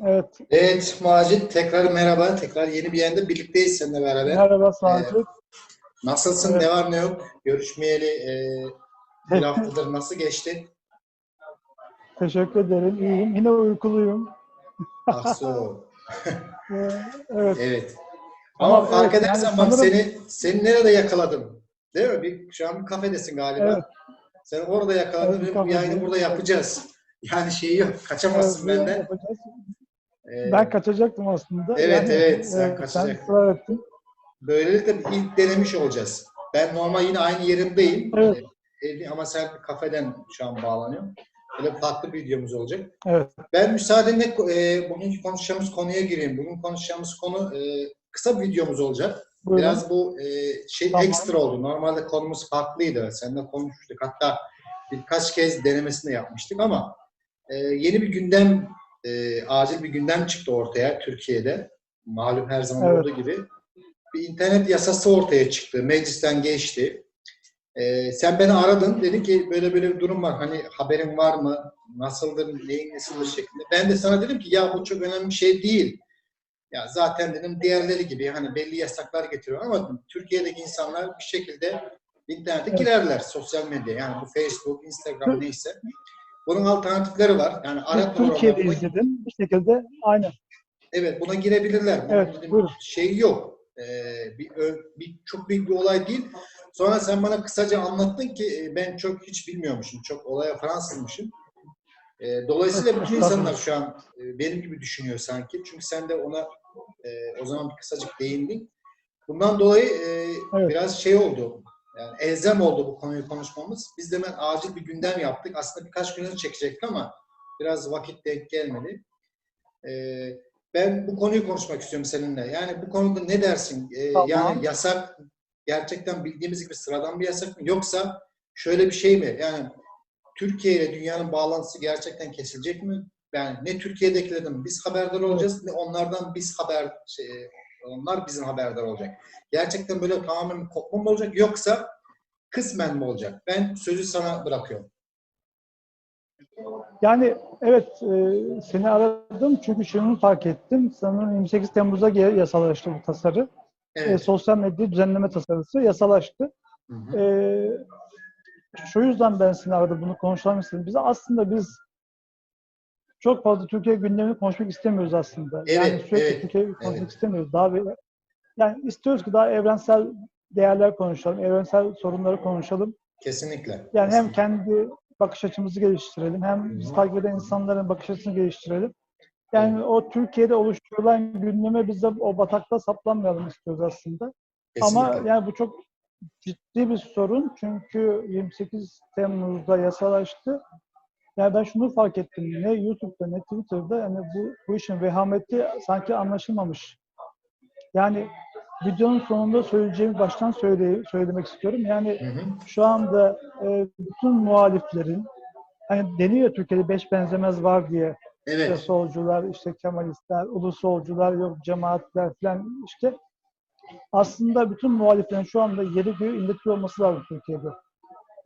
Evet. Evet Macit tekrar merhaba. Tekrar yeni bir yayında birlikteyiz seninle beraber. Merhaba Sacit. Nasılsın? Evet. Ne var ne yok? Görüşmeyeli e, bir haftadır nasıl geçti? Teşekkür ederim. İyiyim. Yine uykuluyum. Ee, evet. Evet. Ama Ama fark evet, edersen yani bak sanırım- seni seni nerede yakaladım? Değil mi? Bir, şu an bir kafedesin galiba. Evet. Sen orada yakaladın Evet, kafedeyim. yayını burada yapacağız. Yani şeyi yok. Kaçamazsın Evet, benden. yapacağız. Ee, Ben kaçacaktım aslında. Evet, evet, sen Sen kaçacaktın. ısrar ettin. Böylelikle ilk denemiş olacağız. Ben normal yine aynı yerimdeyim. Evet. Ee, ama sen kafeden şu an bağlanıyorsun. Böyle farklı bir videomuz olacak. Evet. Ben müsaadenle e, bugünkü konuşacağımız konuya gireyim. Bugün konuşacağımız konu e, kısa bir videomuz olacak. Buyurun. Biraz bu e, şey Tamam. ekstra oldu. Normalde konumuz farklıydı. Seninle konuşmuştuk. Hatta birkaç kez denemesini de yapmıştık ama e, yeni bir gündem, e, acil bir gündem çıktı ortaya Türkiye'de. Malum her zaman Evet. olduğu gibi. Bir internet yasası ortaya çıktı. Meclisten geçti. E, sen beni aradın. Dedin ki böyle böyle bir durum var. Hani haberin var mı? Nasıldır, neyin nesidir şeklinde. Ben de sana dedim ki ya bu çok önemli bir şey değil. Ya zaten dedim diğerleri gibi hani belli yasaklar getiriyor ama Türkiye'deki insanlar bir şekilde internete girerler sosyal medya yani bu Facebook, Instagram neyse. Bunun alternatifleri var. Yani ara Türkiye'de programda buna- izledim. Bir şekilde aynen. evet buna girebilirler. Bunun Evet, buyurun. şey yok. Ee, bir, bir çok büyük bir olay değil. Sonra sen bana kısaca anlattın ki e, ben çok hiç bilmiyormuşum. Çok olaya Fransızmışım. Ee, dolayısıyla bütün insanlar şu an e, benim gibi düşünüyor sanki. Çünkü sen de ona e, o zaman bir kısacık değindin. Bundan dolayı e, Evet. biraz şey oldu. Yani elzem oldu bu konuyu konuşmamız. Biz de hemen acil bir gündem yaptık. Aslında birkaç gün önce çekecektik ama biraz vakit denk gelmedi. E, ben bu konuyu konuşmak istiyorum seninle. Yani bu konuda ne dersin? E, Tamam. Yani yasak gerçekten bildiğimiz gibi sıradan bir yasak mı? Yoksa şöyle bir şey mi? Yani Türkiye ile dünyanın bağlantısı gerçekten kesilecek mi? Yani ne Türkiye'dekilerden biz haberdar olacağız ne onlardan biz haber şey, onlar bizim haberdar olacak. Gerçekten böyle tamamen kopma mı olacak yoksa kısmen mi olacak? Ben sözü sana bırakıyorum. Yani evet e, seni aradım çünkü şunu fark ettim. Sanırım 28 Temmuz'da yasalaştı bu tasarı. E, Evet. sosyal medya düzenleme tasarısı yasalaştı. Hı hı. Ee, şu yüzden ben seni aradım bunu konuşalım istedim. Biz aslında biz çok fazla Türkiye gündemini konuşmak istemiyoruz aslında. yani Evet, sürekli evet, Türkiye'yi konuşmak evet. istemiyoruz. Daha bir, yani istiyoruz ki daha evrensel değerler konuşalım, evrensel sorunları konuşalım. Kesinlikle. Yani hem Kesinlikle. kendi bakış açımızı geliştirelim, hem bizi takip eden insanların bakış açısını geliştirelim. Yani o Türkiye'de oluşturulan gündeme biz de o batakta saplanmayalım istiyoruz aslında. Ama Kesinlikle. yani bu çok ciddi bir sorun çünkü 28 Temmuz'da yasalaştı. Yani ben şunu fark ettim. Ne YouTube'da ne Twitter'da yani bu, bu işin vehameti sanki anlaşılmamış. Yani videonun sonunda söyleyeceğimi baştan söyle, söylemek istiyorum. Yani Hı hı. şu anda e, bütün muhaliflerin hani deniyor Türkiye'de beş benzemez var diye işte Evet. solcular, işte Kemalistler, ulu solcular, yok cemaatler falan işte aslında bütün muhaliflerin şu anda yeri göğü inletiyor olması lazım Türkiye'de.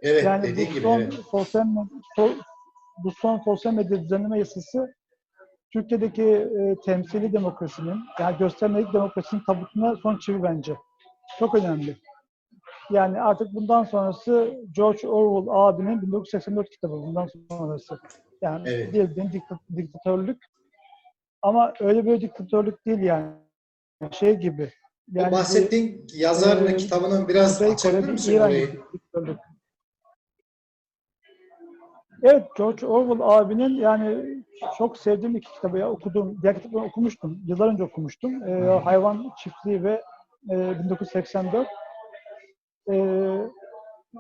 Evet. Yani dediğin gibi. son Evet. sosyal so- bu son sosyal medya düzenleme yasası Türkiye'deki e, temsili demokrasinin, yani göstermelik demokrasinin tabutuna son çivi bence. Çok önemli. Yani artık bundan sonrası George Orwell abinin 1984 kitabı bundan sonrası. Yani Evet. bildiğin dikta- diktatörlük. Ama öyle bir diktatörlük değil yani. Şey gibi. Bu Yani bir- bahsettiğin yazarın e, kitabının biraz açabilir misin orayı? diktatörlük. Evet, George Orwell abinin yani çok sevdiğim iki kitabı ya okudum. Diğer kitapları okumuştum. Yıllar önce okumuştum. Ee. Hayvan Çiftliği ve e, 1984. Ee,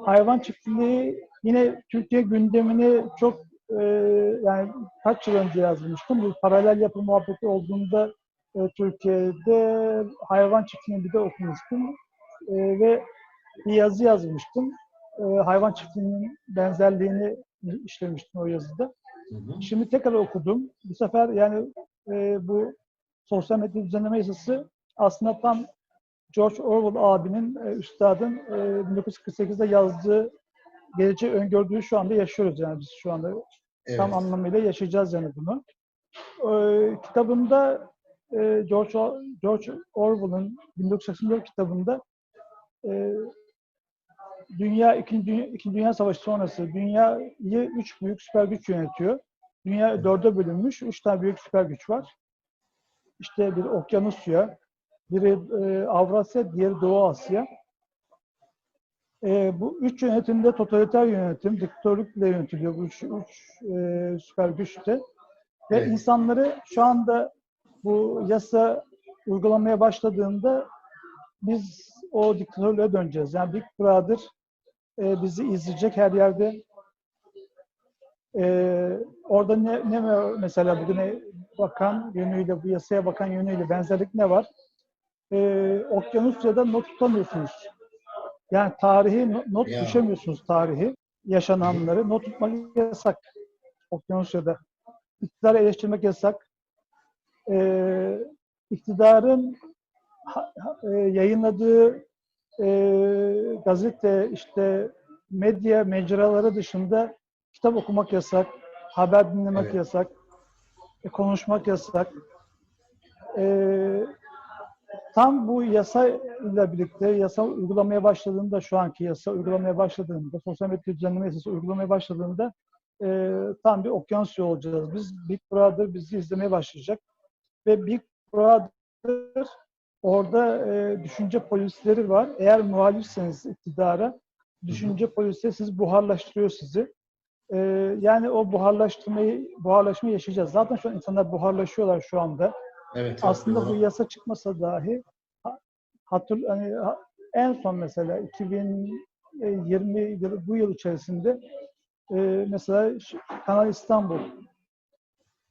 hayvan Çiftliği yine Türkiye gündemini çok e, yani kaç yıl önce yazmıştım. Bir paralel yapı muhabbeti olduğunda e, Türkiye'de hayvan çiftliğini bir de okumuştum. E, ve bir yazı yazmıştım. E, hayvan çiftliğinin benzerliğini işlemiştim o yazıda. Hı hı. Şimdi tekrar okudum. Bu sefer yani e, bu sosyal medya düzenleme yasası aslında tam George Orwell abinin, e, üstadın e, 1948'de yazdığı, geleceği öngördüğü şu anda yaşıyoruz yani biz şu anda Evet. tam anlamıyla yaşayacağız yani bunu. e, kitabında e, George, Or- George Orwell'ın 1984 kitabında e, Dünya İkinci, Dünya, İkinci Dünya Savaşı sonrası dünyayı üç büyük süper güç yönetiyor. Dünya dörde bölünmüş. Üç tane büyük süper güç var. İşte bir Okyanusya, biri e, Avrasya, diğeri Doğu Asya. E, bu üç yönetimde totaliter yönetim, diktatörlükle yönetiliyor bu üç, üç e, süper güçte. Ve Evet. insanları şu anda bu yasa uygulamaya başladığında biz o diktatörlüğe döneceğiz. Yani Big Brother e, bizi izleyecek her yerde. E, orada ne, ne mesela bugüne bakan yönüyle, bu yasaya bakan yönüyle benzerlik ne var? E, Okyanusya'da not tutamıyorsunuz. Yani tarihi no- not Ya. düşemiyorsunuz tarihi. Yaşananları not tutmak yasak. Okyanusya'da. İktidarı eleştirmek yasak. E, iktidarın ha- ha- e, yayınladığı e, gazete, işte medya mecraları dışında kitap okumak yasak, haber dinlemek Evet. yasak, e, konuşmak yasak. E, tam bu yasa ile birlikte yasa uygulamaya başladığında, şu anki yasa uygulamaya başladığında, sosyal medya düzenleme yasası uygulamaya başladığında e, tam bir okyanus olacağız. Biz Big Brother bizi izlemeye başlayacak ve Big Brother orada e, düşünce polisleri var. Eğer muhalifseniz iktidara, düşünce polisleri sizi buharlaştırıyor sizi. E, yani o buharlaştırmayı, buharlaşmayı yaşayacağız. Zaten şu an insanlar buharlaşıyorlar şu anda. Evet. Aslında bu doğru. yasa çıkmasa dahi ha- hatır hani ha- en son mesela 2020 yılı bu yıl içerisinde e, mesela Kanal İstanbul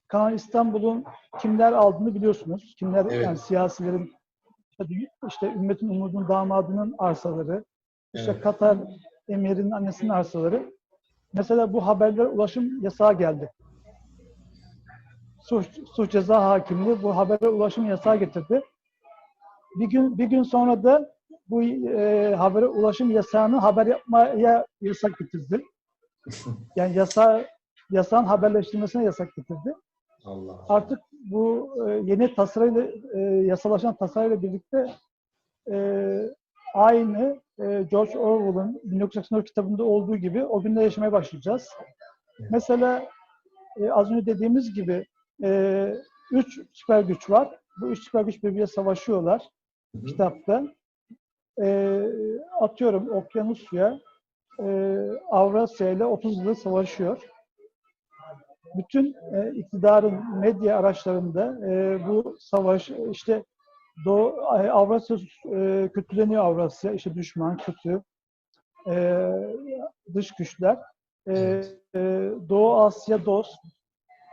Kanal İstanbul'un kimler aldığını biliyorsunuz. Kimler Evet. yani siyasilerin işte, Ümmetin Umud'un damadının arsaları, işte Evet. Katar emirinin annesinin arsaları. Mesela bu haberler ulaşım yasağı geldi. Suç, suç ceza hakimliği bu habere ulaşım yasağı getirdi. Bir gün bir gün sonra da bu e, habere ulaşım yasağını haber yapmaya yasak getirdi. Yani yasa yasağın haberleştirmesine yasak getirdi. Allah Allah. Artık bu e, yeni tasarıyla e, yasalaşan tasarıyla birlikte e, aynı e, George Orwell'ın 1984 kitabında olduğu gibi o günde yaşamaya başlayacağız. Evet. Mesela e, az önce dediğimiz gibi e, üç süper güç var. Bu üç süper güç birbiriyle savaşıyorlar Hı hı. kitapta. E, atıyorum Okyanusya e, Avrasya ile 30 yıldır savaşıyor. Bütün e, iktidarın medya araçlarında e, bu savaş işte Doğu, e, Avrasya e, kötüleniyor Avrasya. işte düşman, kötü, e, dış güçler. E, e, Doğu Asya dost.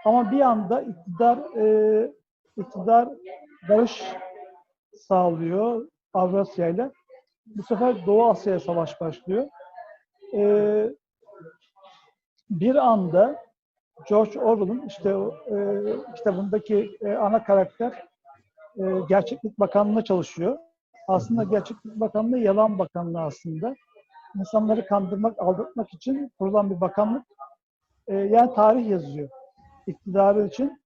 Ama bir anda iktidar e, iktidar barış sağlıyor Avrasya ile. Bu sefer Doğu Asya'ya savaş başlıyor. E, bir anda George Orwell'ın işte e, kitabındaki e, ana karakter e, Gerçeklik Bakanlığı'na çalışıyor. Aslında Gerçeklik Bakanlığı yalan bakanlığı aslında. İnsanları kandırmak, aldatmak için kurulan bir bakanlık. E, yani tarih yazıyor. İktidarı için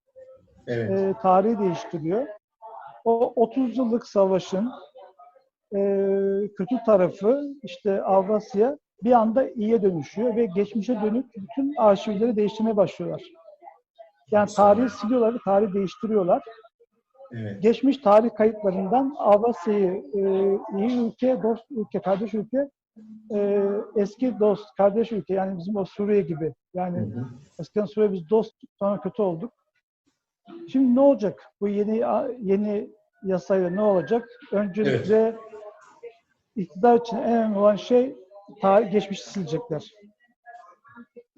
Evet. e, tarihi değiştiriyor. O 30 yıllık savaşın e, kötü tarafı işte Avrasya bir anda iyiye dönüşüyor ve geçmişe dönük bütün arşivleri değiştirmeye başlıyorlar. Yani tarihi siliyorlar ve tarihi değiştiriyorlar. Evet. Geçmiş tarih kayıtlarından Avrasya'yı e, iyi ülke, dost ülke, kardeş ülke, e, eski dost, kardeş ülke yani bizim o Suriye gibi. Hı Yani hı. eskiden Suriye biz dost, sonra kötü olduk. Şimdi ne olacak? Bu yeni yeni yasayla ne olacak? Öncelikle iktidar için en önemli olan şey tarih geçmişi silecekler.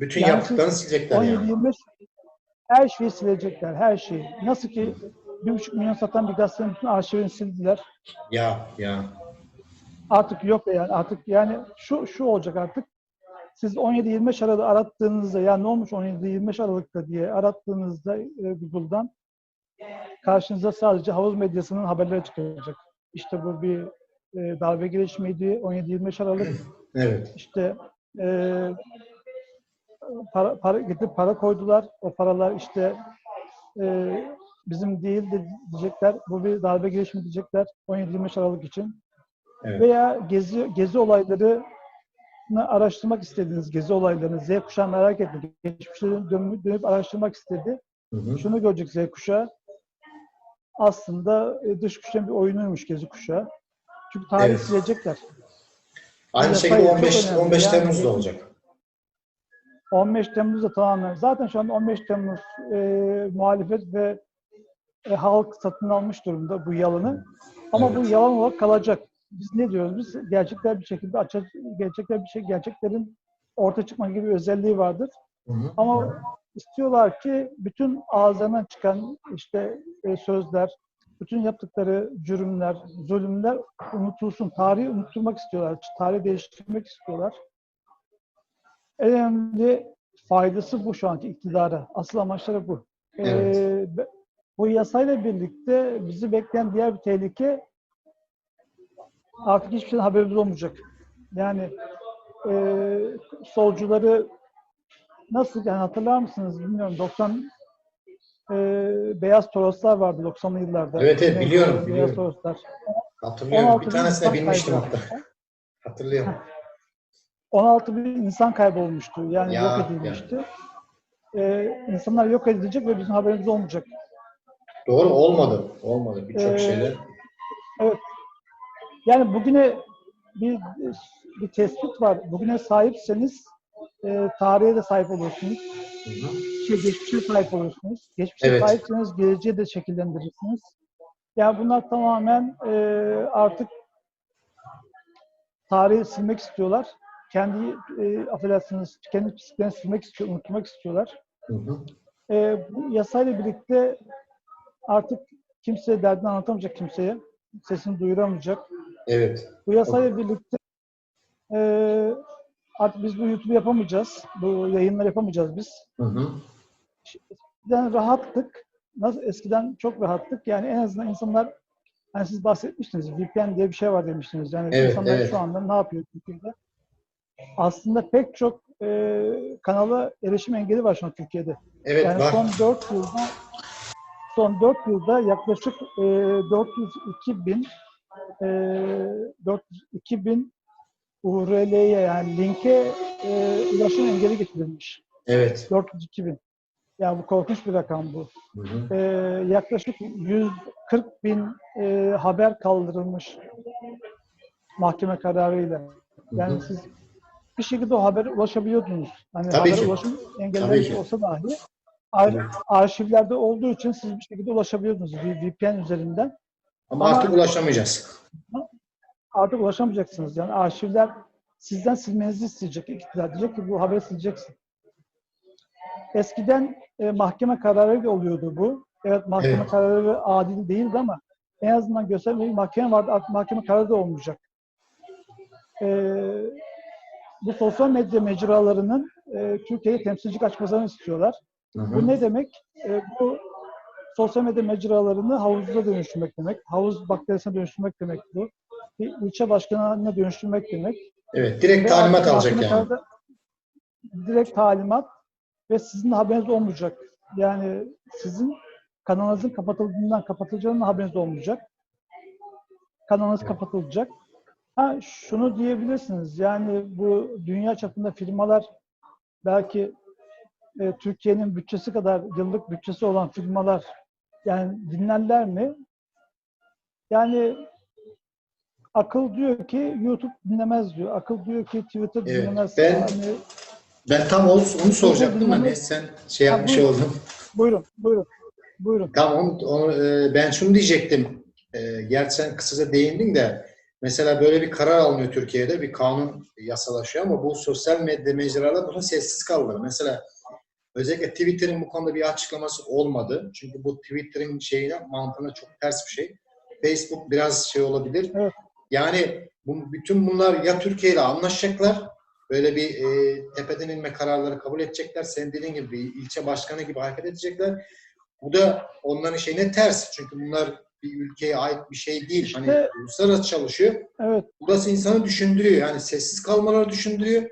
Bütün Yani yaptıklarını silecekler yani. 17-25 her şeyi silecekler, her şeyi. Nasıl ki bir buçuk milyon satan bir gazetenin bütün arşivini sildiler. Ya ya. Artık yok yani artık yani şu şu olacak artık. Siz 17-25 Aralık'ta arattığınızda ya ne olmuş 17-25 Aralık'ta diye arattığınızda e, Google'dan karşınıza sadece havuz medyasının haberleri çıkacak. İşte bu bir e, darbe girişimiydi 17-25 Aralık. Evet. İşte e, para, para getirip para koydular. O paralar işte e, bizim değil de diyecekler. Bu bir darbe girişimi diyecekler 17-25 Aralık için. Evet. Veya gezi gezi olayları araştırmak istediğiniz gezi olaylarını Z kuşağı merak etti. Geçmişe dönüp, dönüp araştırmak istedi. Hı hı. Şunu görecek Z kuşağı. Aslında e, dış güçlerin bir oyunuymuş gezi kuşağı. Çünkü tarih Evet. silecekler. Aynı Yapay şekilde çok 15 önemli. 15 Yani- Temmuz'da olacak. 15 Temmuz'da tamamen. Zaten şu anda 15 Temmuz e, muhalefet ve e, halk satın almış durumda bu yalanı. Ama bu Evet. yalan olarak kalacak. Biz ne diyoruz? Biz gerçekler bir şekilde açacağız. Gerçekler bir şey, gerçeklerin ortaya çıkma gibi bir özelliği vardır. Hı hı. Ama istiyorlar ki bütün ağızlarından çıkan işte e, sözler, bütün yaptıkları cürümler, zulümler unutulsun. Tarihi unutturmak istiyorlar. Tarihi değiştirmek istiyorlar. En önemli faydası bu şu anki iktidara. Asıl amaçları bu. Evet. Ee, bu yasayla birlikte bizi bekleyen diğer bir tehlike artık hiçbir şeyden haberimiz olmayacak. Yani e, solcuları nasıl yani hatırlar mısınız bilmiyorum 90 e, beyaz toroslar vardı 90'lı yıllarda. Evet, evet, biliyorum, Kore'de biliyorum. Beyaz toroslar. Hatırlıyorum. 16 Bir tanesine binmiştim hatta. Hatırlıyorum. 16 bin insan kaybolmuştu. Yani Ya, yok edilmişti. Ee, insanlar yok edilecek ve bizim haberimiz olmayacak. Doğru olmadı. Olmadı. Birçok Ee, şeyler. Yani bugüne bir bir tespit var. Bugüne sahipseniz e, tarihe de sahip olursunuz. Hı hı. Şey, geçmişe sahip olursunuz. Geçmişe Evet. sahipseniz geleceği de şekillendirirsiniz. Yani bunlar tamamen e, artık tarihi silmek istiyorlar. Kendi e, affedersiniz, kendi pisliklerini silmek istiyor, unutmak istiyorlar. Hı hı. E, bu yasayla birlikte artık kimse derdini anlatamayacak kimseye. Sesini duyuramayacak. Evet. Bu yasayla birlikte e, artık biz bu YouTube yapamayacağız. Bu yayınları yapamayacağız biz. Hı hı. Eskiden rahattık. Nasıl eskiden çok rahattık. Yani en azından insanlar hani siz bahsetmiştiniz. VPN diye bir şey var demiştiniz. Yani Evet, insanlar evet. şu anda ne yapıyor Türkiye'de? Aslında pek çok e, kanala erişim engeli var şu an Türkiye'de. Evet Yani var. son 4 yılda son 4 yılda yaklaşık e, 402 bin e, 402 bin URL'ye yani linke e, ulaşım engeli getirilmiş. Evet. 402 bin. Yani bu korkunç bir rakam bu. Hı hı. E, yaklaşık 140 bin e, haber kaldırılmış mahkeme kararıyla. Yani Hı hı. siz bir şekilde o habere ulaşabiliyordunuz. Hani Tabii habere ki. ulaşım ki. olsa dahi ar- Evet. arşivlerde olduğu için siz bir şekilde ulaşabiliyordunuz VPN üzerinden. Ama Ama- artık ulaşamayacağız. Artık ulaşamayacaksınız. Yani arşivler sizden silmenizi isteyecek. İktidar diyecek ki bu haberi sileceksin. Eskiden e, mahkeme kararı oluyordu bu. Evet mahkeme Evet. kararı adil değildi ama en azından göstermeyi mahkeme vardı. Artık mahkeme kararı da olmayacak. E, bu sosyal medya mecralarının e, Türkiye'ye temsilcilik açmasını istiyorlar. Hı hı. Bu ne demek? E, bu sosyal medya mecralarını havuza dönüştürmek demek. Havuz bakterisine dönüştürmek demek bu. Bir ilçe başkanına dönüştürmek demek. Evet. Direkt Ve talimat alacak yani. Direkt talimat ve sizin haberiniz olmayacak. Yani sizin kanalınızın kapatıldığından kapatılacağından haberiniz olmayacak. Kanalınız Evet. kapatılacak. Ha şunu diyebilirsiniz. Yani bu dünya çapında firmalar belki e, Türkiye'nin bütçesi kadar yıllık bütçesi olan firmalar yani dinlerler mi? Yani akıl diyor ki YouTube dinlemez diyor. Akıl diyor ki Twitter Evet, dinlemez. ben- Yani, Ben tam onu, onu soracaktım dinlemek- ne sen şey Ha, yapmış buyurun. oldun. buyurun, buyurun, buyurun. Tamam onu, onu, e, ben şunu diyecektim. E, gerçi sen kısaca değindin de mesela böyle bir karar alınıyor Türkiye'de bir kanun yasalaşıyor ama bu sosyal medya mecraları bunu sessiz kaldı. Mesela özellikle Twitter'ın bu konuda bir açıklaması olmadı. Çünkü bu Twitter'ın şeyine mantığına çok ters bir şey. Facebook biraz şey olabilir. Evet. Yani bu, bütün bunlar ya Türkiye ile anlaşacaklar böyle bir e, tepeden inme kararları kabul edecekler. Senin dediğin gibi ilçe başkanı gibi hareket edecekler. Bu da onların şeyine ters. Çünkü bunlar bir ülkeye ait bir şey değil. hani İşte- uluslararası çalışıyor. Evet, Burası insanı düşündürüyor. Yani sessiz kalmaları düşündürüyor.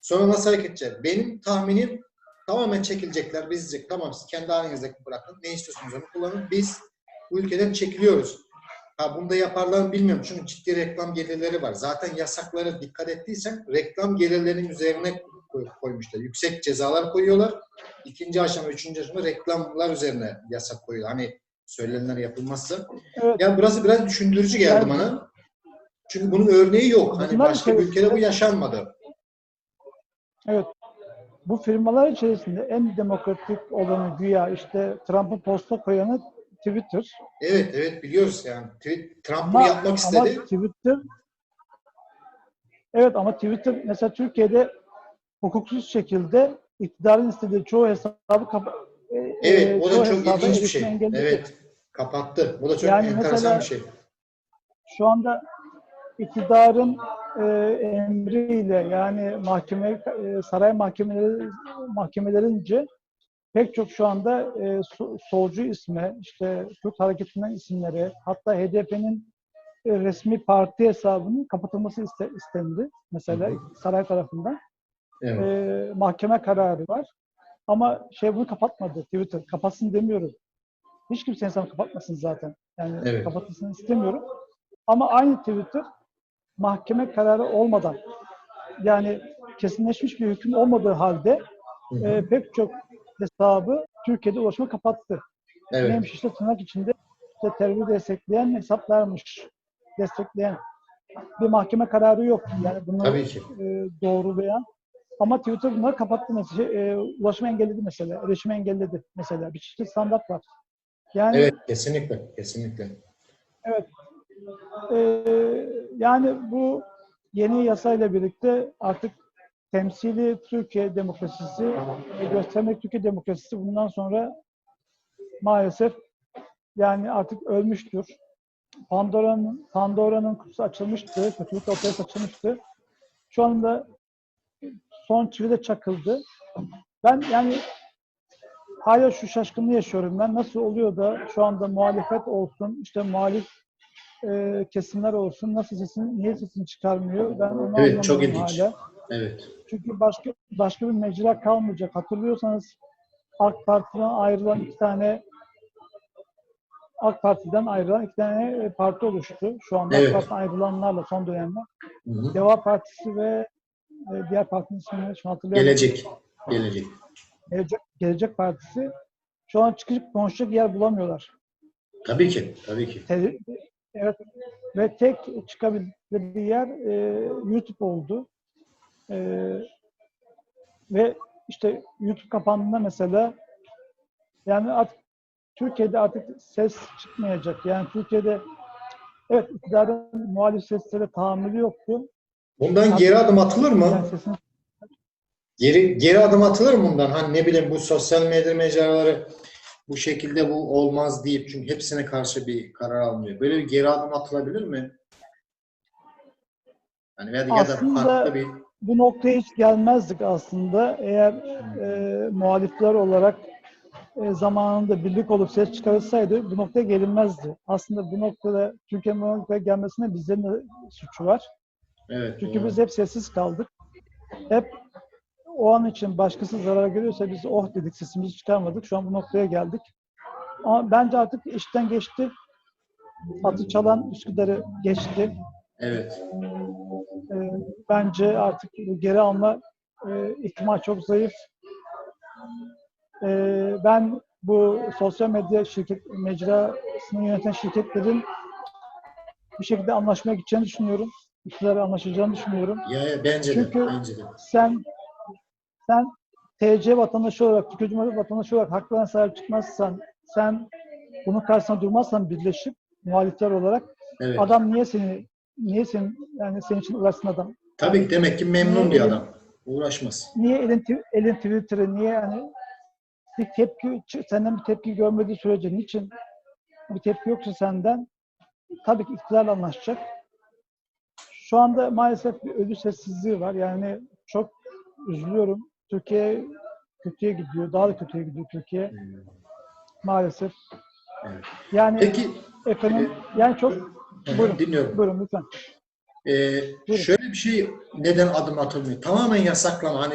Sonra nasıl hareket edecek? Benim tahminim Tamamen çekilecekler. Biz diyecek tamam siz kendi halinizde bırakın. Ne istiyorsunuz onu kullanın. Biz bu ülkeden çekiliyoruz. Ha bunu da yaparlar mı bilmiyorum. Çünkü ciddi reklam gelirleri var. Zaten yasaklara dikkat ettiysen reklam gelirlerinin üzerine koy- koymuşlar. Yüksek cezalar koyuyorlar. İkinci aşama, üçüncü aşama reklamlar üzerine yasak koyuyor. Hani söylenenler yapılmazsa. Evet. Yani burası biraz düşündürücü geldi Yani- bana. Çünkü bunun örneği yok. Hani başka bir içerisinde- ülkede bu yaşanmadı. Evet. Bu firmalar içerisinde en demokratik olanı güya işte Trump'ın posta koyanı Twitter. Evet, evet biliyoruz yani. Trump bunu Ama, yapmak ama istedi. Twitter Evet ama Twitter mesela Türkiye'de hukuksuz şekilde iktidarın istediği çoğu hesabı kapa e, Evet, e, o da çok ilginç bir şey. engelledi. Evet, kapattı. Bu da çok Yani enteresan bir şey. Şu anda iktidarın e, emriyle yani mahkeme e, saray mahkemeleri mahkemelerince pek çok şu anda e, so- solcu isme, işte Kürt hareketinden isimleri, hatta HDP'nin e, resmi parti hesabının kapatılması iste- istendi mesela Hı saray tarafından. Evet. E, mahkeme kararı var. Ama şey bunu kapatmadı Twitter. Kapatsın demiyorum. Hiç kimse hesabı kapatmasın zaten. Yani Evet. kapatılsın istemiyorum. Ama aynı Twitter mahkeme kararı olmadan yani kesinleşmiş bir hüküm olmadığı halde Hı hı. e, pek çok hesabı Türkiye'de ulaşımı kapattı. evet. Neymiş işte tırnak içinde işte terörü destekleyen hesaplarmış. Destekleyen bir mahkeme kararı yok. Yani bunu e, doğrulayan. Ama Twitter bunları kapattı mesela. E, ulaşımı engelledi mesela. Erişimi engelledi mesela. Bir çeşitli standart var. Yani Evet, kesinlikle, kesinlikle. e, yani bu yeni yasayla birlikte artık temsili Türkiye demokrasisi ve göstermek Türkiye demokrasisi bundan sonra maalesef yani artık ölmüştür. Pandora'nın Pandora'nın kutusu açılmıştı, kötülük ortaya saçılmıştı. Şu anda son çivi de çakıldı. Ben yani hala şu şaşkınlığı yaşıyorum. Ben nasıl oluyor da şu anda muhalefet olsun, işte muhalif e, kesimler olsun, nasıl sesini, niye sesini çıkarmıyor? Ben onu Evet, çok ilginç. hala. Evet. Çünkü başka başka bir mecra kalmayacak. Hatırlıyorsanız AK Parti'den ayrılan iki tane AK Parti'den ayrılan iki tane e, parti oluştu. Şu anda Evet. AK Parti'den ayrılanlarla son dönemde. Hı hı. Deva Partisi ve e, diğer partinin ismini şu an hatırlayamadım. Gelecek. Gelecek. Gelecek, Gelecek Partisi. Şu an çıkıp konuşacak yer bulamıyorlar. Tabii ki, tabii ki. Te- Evet. Ve tek çıkabildiği yer e, YouTube oldu. E, ve işte YouTube kapandığında mesela yani artık Türkiye'de artık ses çıkmayacak. Yani Türkiye'de evet iktidarın muhalif seslere tahammülü yoktu. Bundan geri adım atılır mı? Yani sesini Geri geri adım atılır mı bundan? Hani ne bileyim bu sosyal medya mecraları bu şekilde bu olmaz deyip çünkü hepsine karşı bir karar almıyor. Böyle bir geri adım atılabilir mi? Yani ya da, ya da Aslında- farklı bir bu noktaya hiç gelmezdik aslında. Eğer e, muhalifler olarak e, zamanında birlik olup ses çıkarılsaydı bu noktaya gelinmezdi. Aslında bu noktada Türkiye'nin bu noktaya gelmesine bizlerin de suçu var. evet. Çünkü doğru. biz hep sessiz kaldık. Hep o an için başkası zarar görüyorsa biz oh dedik sesimizi çıkarmadık. Şu an bu noktaya geldik. Ama bence artık işten geçti. Atı çalan Üsküdar'ı geçti. Evet. E, bence artık geri alma e, ihtimal çok zayıf. E, ben bu sosyal medya şirket mecrasını yöneten şirketlerin bir şekilde anlaşmaya gideceğini düşünüyorum. İktidarla anlaşacağını düşünüyorum. Ya, ya bence Çünkü- de. Bence de. Sen sen TC vatandaşı olarak, Türkiye Cumhuriyeti vatandaşı olarak haklarına sahip çıkmazsan, sen bunun karşısına durmazsan birleşip muhalifler olarak Evet. adam niye seni niye senin yani senin için uğraşsın adam? Tabii ki demek ki memnun bir adam. Uğraşmaz. Niye elin, elin Twitter'ı, niye yani bir tepki, senden bir tepki görmediği sürece niçin bir tepki yoksa senden tabii ki iktidarla anlaşacak. Şu anda maalesef bir ölü sessizliği var. Yani çok üzülüyorum. Türkiye kötüye gidiyor. Daha da kötüye gidiyor Türkiye maalesef. Evet. Yani Peki ekonomi yani çok buyurun. dinliyorum. Buyurun lütfen. Ee, şöyle bir şey neden adım atılmıyor? Tamamen yasaklama. Hani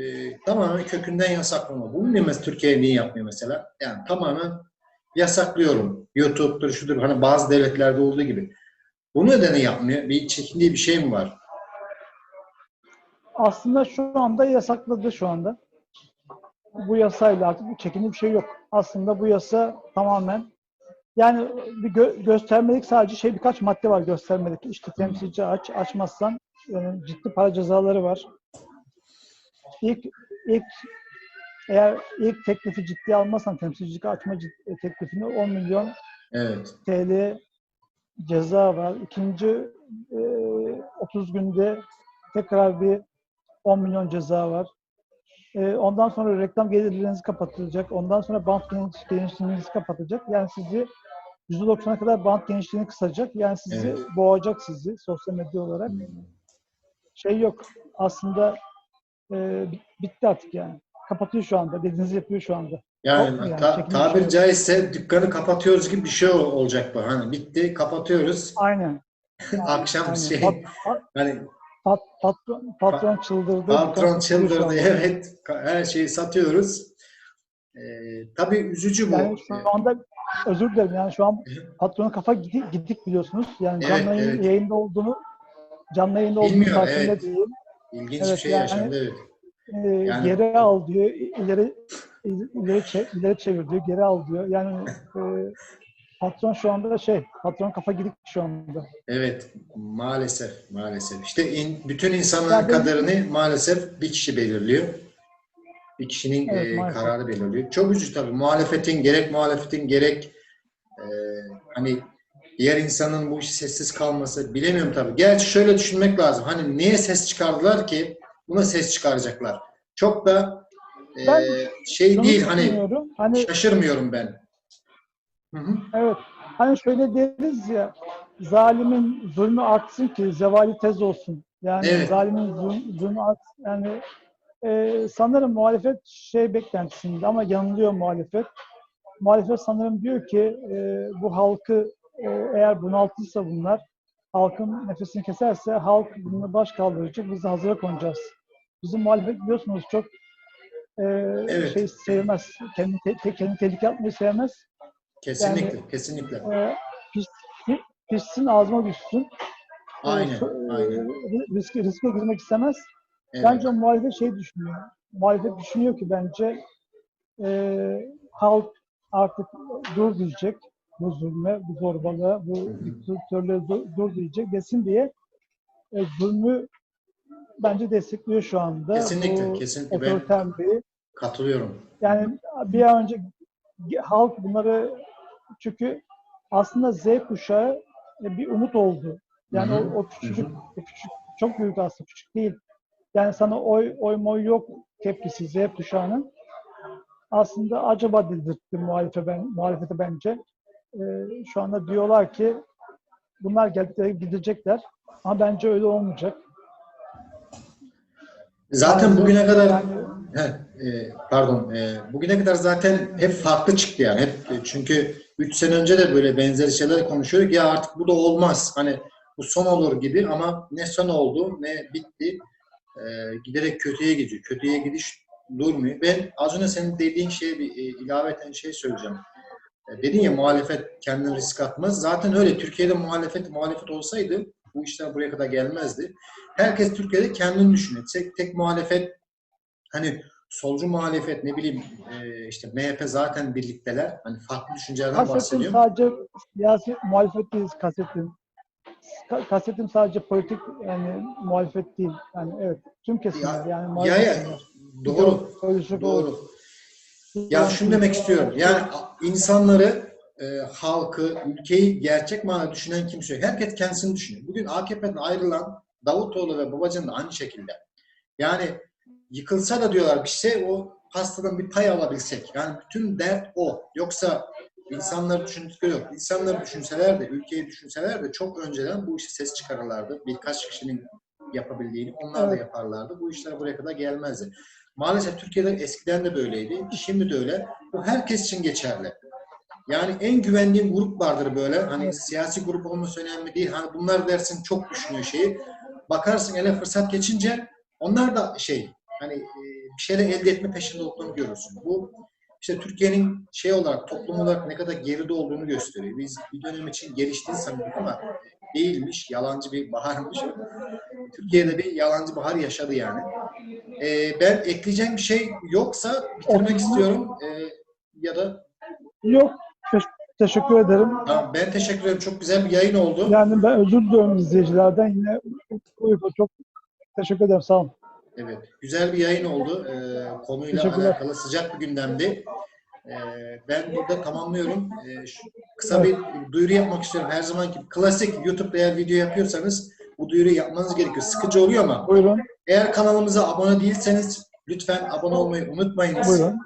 e, tamamen kökünden yasaklama. Bunu niye mes- Türkiye niye yapmıyor mesela? Yani tamamen yasaklıyorum. YouTube'dur, şudur, hani bazı devletlerde olduğu gibi. Bu nedeni yapmıyor. Bir çekindiği bir şey mi var? Aslında şu anda yasakladı şu anda. Bu yasayla artık çekinli bir şey yok. Aslında bu yasa tamamen yani bir gö- göstermelik sadece şey birkaç madde var göstermelik. İşte temsilci aç, açmazsan yani ciddi para cezaları var. İlk ilk eğer ilk teklifi ciddiye almazsan temsilcilik açma cid- teklifini 10 milyon Evet. TL ceza var. İkinci e, 30 günde tekrar bir 10 milyon ceza var. E, ondan sonra reklam gelirleriniz kapatılacak. Ondan sonra bant geniş- genişliğinizi kapatacak. Yani sizi %90'a kadar bant genişliğini kısacak. Yani sizi Evet. boğacak sizi sosyal medya olarak. Şey yok. Aslında e, bit- bitti artık yani. Kapatıyor şu anda. Dediğinizi yapıyor şu anda. Yani, yani? ta- Çekince tabiri bir şey caizse dükkanı kapatıyoruz gibi bir şey ol- olacak bu. Hani bitti, kapatıyoruz. Aynen. Akşam Aynen. şey, Pat- pat- hani Pat, patron, patron çıldırdı. patron çıldırdı, evet, her şeyi satıyoruz. Ee, tabii üzücü bu. Yani şu anda özür dilerim yani şu an patronun kafa gidik, gidik biliyorsunuz. Yani Evet, canlı evet. yayında olduğunu canlı yayında olduğunu Bilmiyor, farkında evet. değil. İlginç Evet, bir şey yani- yaşandı, evet. Ee, Yani- Geri al diyor, ileri ileri, çe- ileri çevir diyor, geri al diyor. Yani e, patron şu anda şey, patron kafa gidik şu anda. Evet, maalesef, maalesef. İşte in- bütün insanların Ya benim- kaderini maalesef bir kişi belirliyor. Bir kişinin Evet, e, maalesef. kararı belirliyor. Çok üzücü tabii. Muhalefetin, gerek muhalefetin, gerek e, hani diğer insanın bu işi sessiz kalması bilemiyorum tabii. Gerçi şöyle düşünmek lazım. Hani niye ses çıkardılar ki? Buna ses çıkaracaklar. Çok da e, Ben şey değil hani Hani şaşırmıyorum ben. Hı hı. Evet. Hani şöyle deriz ya, zalimin zulmü artsın ki zevali tez olsun. Yani Evet. zalimin zulmü, zulmü artsın. Yani e, sanırım muhalefet şey beklentisinde ama yanılıyor muhalefet. Muhalefet sanırım diyor ki e, bu halkı e, eğer bunaltırsa bunlar, halkın nefesini keserse halk bunu baş kaldıracak, biz de hazıra konacağız. Bizim muhalefet biliyorsunuz çok e, Evet. şey sevmez, kendi, te, kendi tehlike atmayı sevmez Kesinlikle, kesinlikle. e, pis, pi- pişsin ağzıma düşsün. E, Aynen, e, aynen. ri- Riske, riske girmek istemez. Evet. Bence muhalefet şey düşünüyor. Muhalefet düşünüyor ki bence e, halk artık dur diyecek bu zulme, bu zorbalığa, bu diktatörlüğe dur, dur diyecek desin diye e, zulmü bence destekliyor şu anda. Kesinlikle, Bu kesinlikle. Ben otoriterliği. katılıyorum. Yani bir an önce halk bunları çünkü aslında Z kuşağı e, bir umut oldu. Yani Hı hı. o, o küçücük, o küçük, çok büyük aslında küçük değil. Yani sana oy oy moy yok tepkisi Z kuşağının. Aslında acaba dedirtti muhalefete, ben, muhalefete bence. E, şu anda diyorlar ki bunlar geldikleri gidecekler. Ama bence öyle olmayacak. Zaten Yani- bugüne kadar yani He, e, pardon, e, bugüne kadar zaten hep farklı çıktı yani. Hep e, çünkü 3 sene önce de böyle benzer şeyler konuşuyorduk. Ya artık bu da olmaz. Hani bu son olur gibi ama ne son oldu ne bitti. E, giderek kötüye gidiyor. Kötüye gidiş durmuyor. Ben az önce senin dediğin şeye bir e, ilaveten şey söyleyeceğim. E, dedin ya muhalefet kendini risk atmaz. Zaten öyle. Türkiye'de muhalefet muhalefet olsaydı bu işler buraya kadar gelmezdi. Herkes Türkiye'de kendini düşünüyor. Tek, tek muhalefet hani solcu muhalefet ne bileyim e, işte MHP zaten birlikteler. Hani farklı düşüncelerden Kasetim bahsediyorum. sadece siyasi muhalefet değil kasetim. Ka- Kasetim sadece politik yani muhalefet değil. Yani evet tüm kesimler yani Ya muhalefet ya kesimler. doğru. Doğru. olur. Ya şunu demek istiyorum. Yani insanları, e, halkı, ülkeyi gerçek manada düşünen kimse yok. Herkes kendisini düşünüyor. Bugün AKP'den ayrılan Davutoğlu ve Babacan da aynı şekilde. Yani yıkılsa da diyorlar bir şey o pastadan bir pay alabilsek. Yani bütün dert o. Yoksa insanları düşündükleri yok. İnsanları düşünseler de, ülkeyi düşünseler de çok önceden bu işe ses çıkarırlardı. Birkaç kişinin yapabildiğini onlar da yaparlardı. Bu işler buraya kadar gelmezdi. Maalesef Türkiye'de eskiden de böyleydi. Şimdi de öyle. Bu herkes için geçerli. Yani en güvendiğin grup vardır böyle. Hani siyasi grup olması önemli değil. Hani bunlar dersin çok düşünüyor şeyi. Bakarsın ele fırsat geçince onlar da şey hani e, bir şeyler elde etme peşinde olduğunu görürsün. Bu işte Türkiye'nin şey olarak toplum olarak ne kadar geride olduğunu gösteriyor. Biz bir dönem için geliştiğini sanıyorduk ama değilmiş. Yalancı bir baharmış. Türkiye'de bir yalancı bahar yaşadı yani. Ee, ben ekleyeceğim bir şey yoksa bitirmek istiyorum. Ee, ya da Yok. Te- teşekkür ederim. tamam, ben teşekkür ederim. Çok güzel bir yayın oldu. Yani ben özür diliyorum izleyicilerden. Yine uyku çok teşekkür ederim. Sağ olun. Evet, güzel bir yayın oldu. Ee, konuyla alakalı sıcak bir gündemdi. Ee, ben burada tamamlıyorum. Ee, şu- kısa bir duyuru yapmak istiyorum. Her zamanki klasik YouTube'da eğer video yapıyorsanız bu duyuruyu yapmanız gerekiyor. Sıkıcı oluyor ama Buyurun. eğer kanalımıza abone değilseniz lütfen abone olmayı unutmayınız. Buyurun.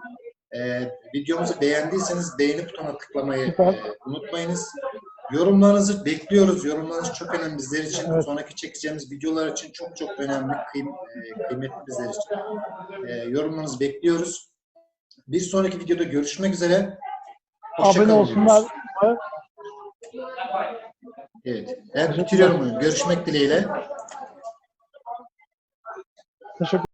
Ee, videomuzu beğendiyseniz beğeni butonuna tıklamayı e, unutmayınız. Yorumlarınızı bekliyoruz. Yorumlarınız çok önemli bizler için. Evet. Sonraki çekeceğimiz videolar için çok çok önemli, kıym- e, kıymetli bizler için. E, yorumlarınızı bekliyoruz. Bir sonraki videoda görüşmek üzere. Hoşça Abone olsunlar. Evet. Ben bitiriyorum. Görüşmek dileğiyle. Teşekkür